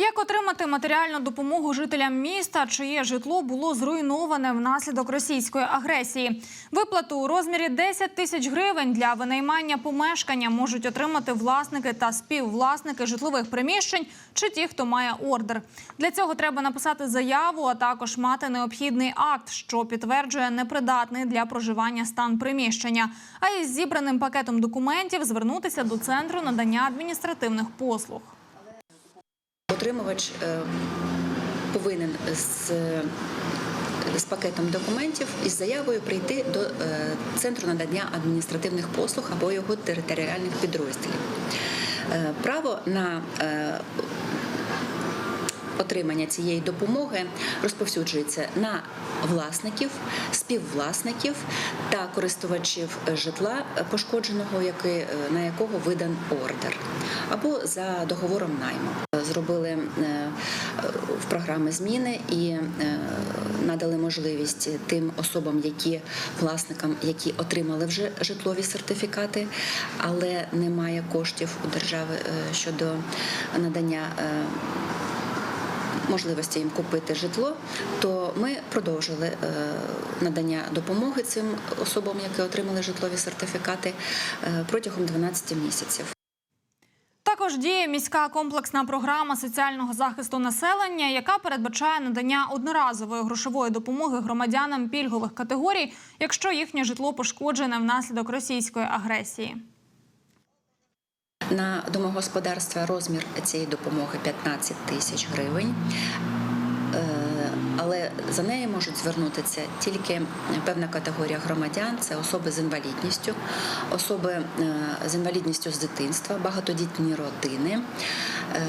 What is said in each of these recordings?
Як отримати матеріальну допомогу жителям міста, чиє житло було зруйноване внаслідок російської агресії? Виплату у розмірі 10 тисяч гривень для винаймання помешкання можуть отримати власники та співвласники житлових приміщень чи ті, хто має ордер. Для цього треба написати заяву, а також мати необхідний акт, що підтверджує непридатний для проживання стан приміщення. А із зібраним пакетом документів звернутися до центру надання адміністративних послуг. Отримувач е, повинен з, з пакетом документів із заявою прийти до е, центру надання адміністративних послуг або його територіальних підрозділів. Е, Право на Отримання цієї допомоги розповсюджується на власників, співвласників та користувачів житла пошкодженого, на якого видан ордер, або за договором найму. Зробили е, в програми зміни і е, надали можливість тим особам, які власникам, які отримали вже житлові сертифікати, але немає коштів у держави е, щодо надання. Можливості їм купити житло, то ми продовжили е, надання допомоги цим особам, які отримали житлові сертифікати е, протягом 12 місяців. Також діє міська комплексна програма соціального захисту населення, яка передбачає надання одноразової грошової допомоги громадянам пільгових категорій, якщо їхнє житло пошкоджене внаслідок російської агресії. На домогосподарства розмір цієї допомоги 15 тисяч гривень. Е, Але за нею можуть звернутися тільки певна категорія громадян це особи з інвалідністю, особи е, з інвалідністю з дитинства, багатодітні родини, е,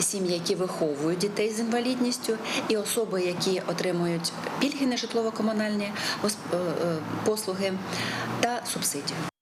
сім'ї, які виховують дітей з інвалідністю, і особи, які отримують пільги на житлово-комунальні послуги та субсидію.